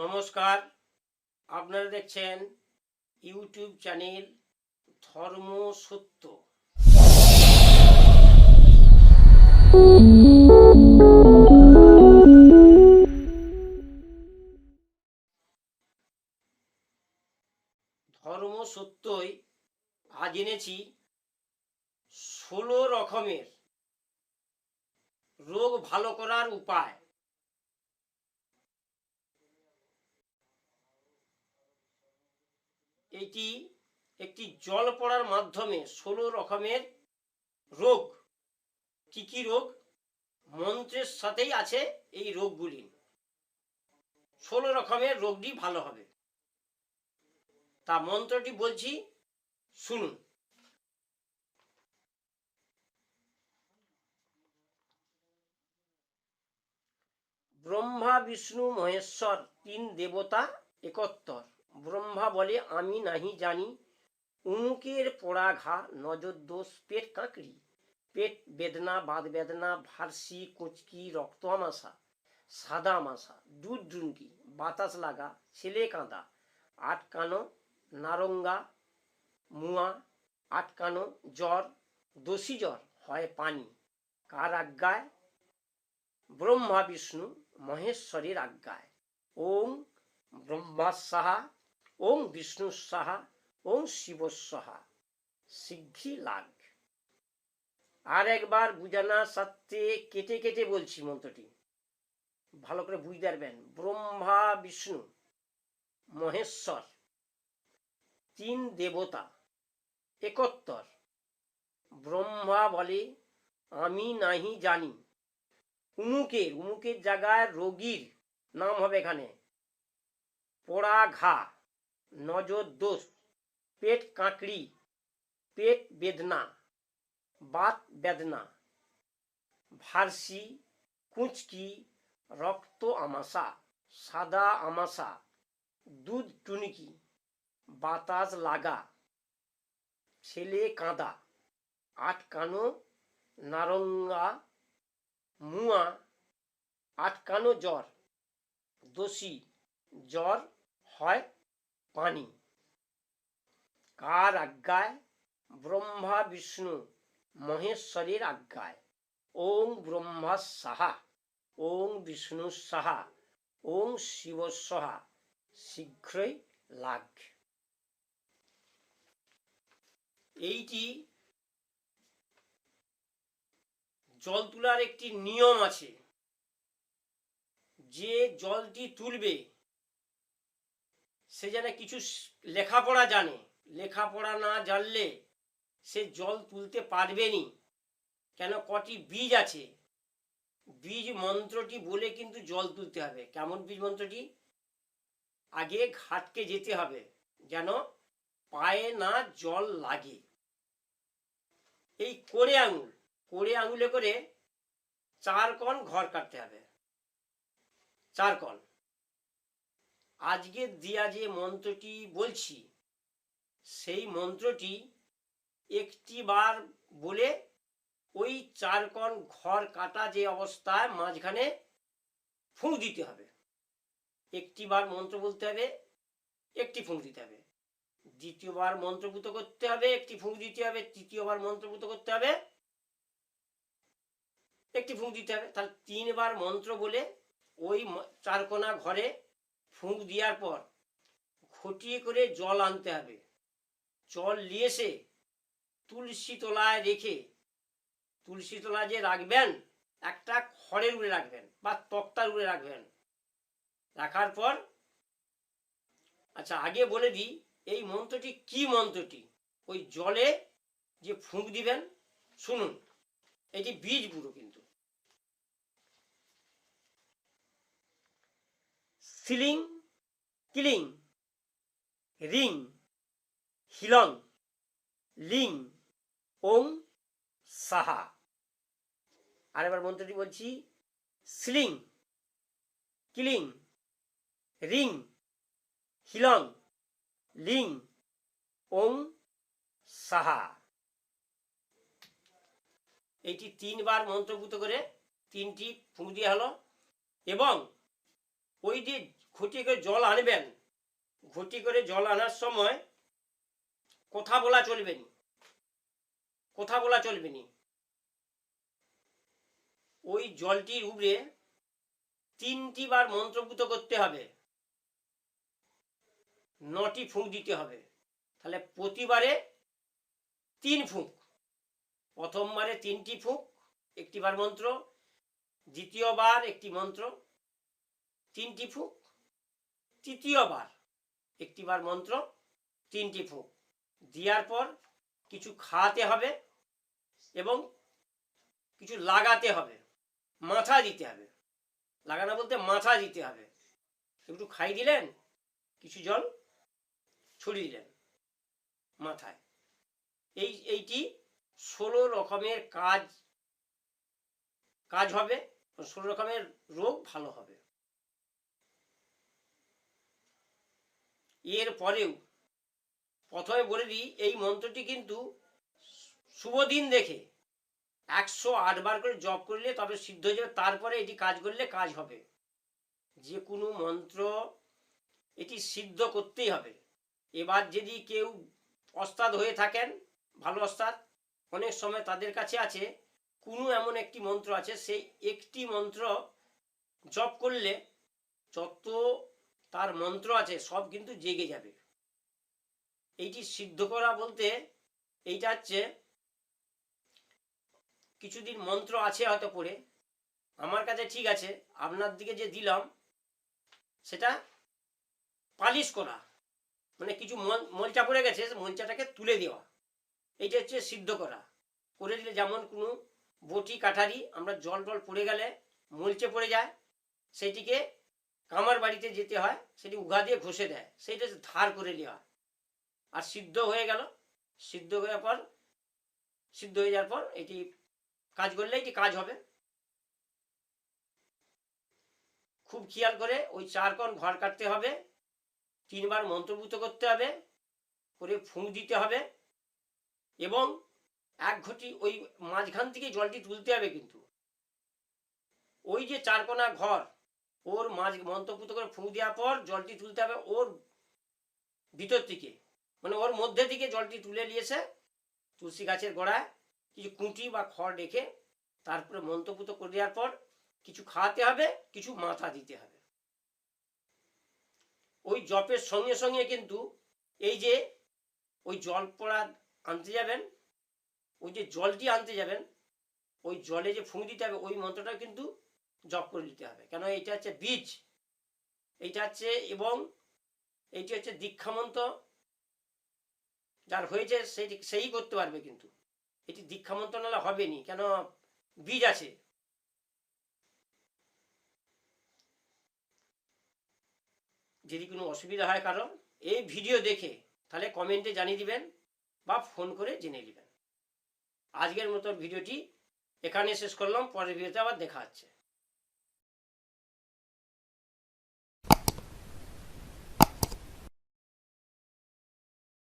নমস্কার। আপনারা দেখছেন ইউটিউব চ্যানেল ধর্ম সত্য ধর্ম সত্যই আজ এনেছি ষোলো রকমের রোগ ভালো করার উপায়। এটি একটি জল পড়ার মাধ্যমে ষোলো রকমের রোগ। কি কি রোগ? মন্ত্রের সাথেই আছে এই রোগগুলি। ষোলো রকমের রোগটি ভালো হবে। তা মন্ত্রটি বলছি, শুনুন। ব্রহ্মা, বিষ্ণু, মহেশ্বর তিন দেবতা একত্তর। ব্রহ্মা বলে, আমি নাহি জানি। উমুকের পোড়া ঘা নজর দোষ পেট কাঁকড়ি। পেট বেদনা, বাদ বেদনা, ভার্সি, কুচকি রক্ত আমাশা সাদা আমাশা দুধ ডুনকি বাতাস লাগা, ছেলে কাঁদা, আটকানো, নারঙ্গা, মুয়া, আটকানো, জ্বর, দোষী জ্বর, হয় পানি। কার আজ্ঞায় ব্রহ্মা বিষ্ণু মহেশ্বরীর আজ্ঞায়। ওম ব্রহ্মা ওম বিষ্ণু সাহা, ওং শিব সাহা। শীঘ্রই লাগ। আর একবার বুঝানোর সাথে কেটে কেটে বলছি মন্ত্রটি। ভালো করে বুঝতে পারবেন। ব্রহ্মা বিষ্ণু, মহেশ্বর, তিন দেবতা, একত্তর। ব্রহ্মা বলে, আমি নাহি জানি। উমুকের উমুকের জায়গায় রোগীর নাম হবে এখানে। পোড়া ঘা নজর দোষ, পেট কাঁকড়ি, পেট বেদনা, বাত বেদনা, ভার্সি, কুঁচকি, রক্ত আমাশা, সাদা আমাশা, দুধ টুনিকি, বাতাস লাগা, ছেলে কাঁদা, আটকানো নারঙ্গা, মুয়া, আটকানো জ্বর, দোষী, জ্বর হয় পানি। কার আজ্ঞায়? ব্রহ্মা বিষ্ণু, মহেশ্বরীর আজ্ঞায়। ওং ব্রহ্মা সাহা, ওং বিষ্ণু সাহা, ওং শিব সাহা, শীঘ্রই লাগ। এইটি জল তোলার একটি নিয়ম আছে। যে জলটি তুলবে সে যেন কিছু লেখাপড়া জানে। লেখাপড়া না জানলে সে জল তুলতে পারবেনি কেন কটি বীজ আছে? বীজ মন্ত্রটি বলে কিন্তু জল তুলতে হবে। কেমন বীজ মন্ত্রটি? আগে ঘাটকে যেতে হবে, যেন পায়ে না জল লাগে। এই কোড়ে আঙুল, কোড়ে আঙুলে করে চার কণ ঘর কাটতে হবে। চার কণ। আজকে দিয়া যে মন্ত্রটি বলছি, সেই মন্ত্রটি একটি বার বলে ওই চার কণ ঘর কাটা যে অবস্থায় মাঝখানে ফুঁক দিতে হবে। একটি বার মন্ত্র বলতে হবে, একটি ফুঁক দিতে হবে। দ্বিতীয়বার মন্ত্রভূত করতে হবে, একটি ফুঁক দিতে হবে। তৃতীয়বার মন্ত্রভূত করতে হবে, একটি ফুঁক দিতে হবে। তাহলে তিনবার মন্ত্র বলে ওই চারকোনা ঘরে ফুঁক দেওয়ার পর খটিয়ে করে জল আনতে হবে। জল নিয়ে এসে তুলসী তলায় রেখে, তুলসী তলায় যে রাখবেন, একটা খড়ের উপরে রাখবেন বা তক্তার উপরে রাখবেন। রাখার পর আচ্ছা আগে বলে দিই, এই মন্ত্রটি কি মন্ত্রটি? ওই জলে যে ফুঁক দিবেন, শুনুন, এটি বীজ পুরো কিন্তু। সিলিং কিলিং, রিং, হিলং, লিং, ওং, সাহা। আরেকবার মন্ত্রটি বলছি, স্লিং, কিলিং, রিং, হিলং, লিং, ওং, সাহা। এইটি তিনবার মন্ত্রভূত করে তিনটি ফুঁক দেওয়া হলো এবং ওই যে ঘটি করে জল আনবেন। ঘটি করে জল আনার সময় কথা বলা চলবে না কথা বলা চলবে না ওই জলটির উপরে তিনটি বার মন্ত্রপুত করতে হবে। নটি ফুঁক দিতে হবে। তাহলে প্রতিবারে তিন ফুঁক। প্রথমবারে তিনটি ফুঁক, একটিবার মন্ত্র, দ্বিতীয়বার একটি মন্ত্র, তিনটি ফুঁক তৃতীয়বার। একটিবার মন্ত্র, তিনটি ফুঁক দেওয়ার পর কিছু খাওয়াতে হবে এবং কিছু লাগাতে হবে। মাথা দিতে হবে। লাগানো বলতে মাথা দিতে হবে। একটু খাই দিলেন, কিছু জল ছড়িয়ে দিলেন মাথায়। এই, এইটি ষোলো রকমের কাজ কাজ হবে। ষোলো রকমের রোগ ভালো হবে। এর পরেও প্রথমে বলে দিই, এই মন্ত্রটি কিন্তু শুভ দিন দেখে একশো আটবার করে জপ করলে তবে সিদ্ধ হয়ে যাবে, তারপরে এটি কাজ করলে কাজ হবে। যে কোনো মন্ত্র এটি সিদ্ধ করতেই হবে। এবার যদি কেউ অস্তাদ হয়ে থাকেন, ভালো অস্তাদ অনেক সময় তাদের কাছে আছে, কোনো এমন একটি মন্ত্র আছে, সেই একটি মন্ত্র জপ করলে যত তার মন্ত্র আছে, সব কিন্তু জেগে যাবে। এইটি সিদ্ধ করা বলতে এইটা হচ্ছে, কিছুদিন মন্ত্র আছে হয়তো পড়ে, আমার কাছে ঠিক আছে, আপনার দিকে যে দিলাম, সেটা পালিশ করা। মানে কিছু মল- মলচা পড়ে গেছে মলচাটাকে তুলে দেওয়া। এইটা হচ্ছে সিদ্ধ করা। করে দিলে যেমন কোনো বটি, কাঠারি, আমরা জল টল পড়ে গেলে মলচে পড়ে যায় সেটিকে কামার বাড়িতে যেতে হয়, সেটি উঘা দিয়ে ঘষে দেয়, সেইটা ধার করে নেওয়া। আর সিদ্ধ হয়ে গেল। সিদ্ধ হওয়ার পর, সিদ্ধ হয়ে যাওয়ার পর এটি কাজ করলে এটি কাজ হবে। খুব খেয়াল করে ওই চার কোণ ঘর কাটতে হবে, তিনবার মন্ত্রভূত করতে হবে, করে ফুঁক দিতে হবে এবং এক ঘটি ওই মাঝখান থেকে জলটি তুলতে হবে কিন্তু। ওই যে চারকোনা ঘর ওর মাঝ মন্ত্রপুত করে ফুঁক দেওয়ার পর জলটি তুলতে হবে ওর ভিতর থেকে। মানে ওর মধ্যে থেকে জলটি তুলে নিয়েছে তুলসী গাছের গোড়ায় কিছু কুঁটি বা খড় রেখে তারপরে মন্ত্রপুত করে দেওয়ার পর কিছু খাওয়াতে হবে, কিছু মাথা দিতে হবে। ওই জপের সঙ্গে সঙ্গে কিন্তু এই যে ওই জল পড়া আনতে যাবেন, ওই যে জলটি আনতে যাবেন, ওই জলে যে ফুঁক দিতে হবে, ওই মন্ত্রটা কিন্তু জপ করে নিতে হবে। কেন? এইটা হচ্ছে বীজ। এইটা হচ্ছে এবং এইটি হচ্ছে দীক্ষামন্ত্র যার হয়েছে সেই সেই করতে পারবে কিন্তু। এটি দীক্ষামন্ত্র নাহলে হবে নি কেন? বীজ আছে। যদি কোনো অসুবিধা হয় কারণ এই ভিডিও দেখে তাহলে কমেন্টে জানিয়ে দিবেন বা ফোন করে জেনে নেবেন। আজকের মতো ভিডিওটি এখানে শেষ করলাম। পরের ভিডিওতে আবার দেখা হচ্ছে।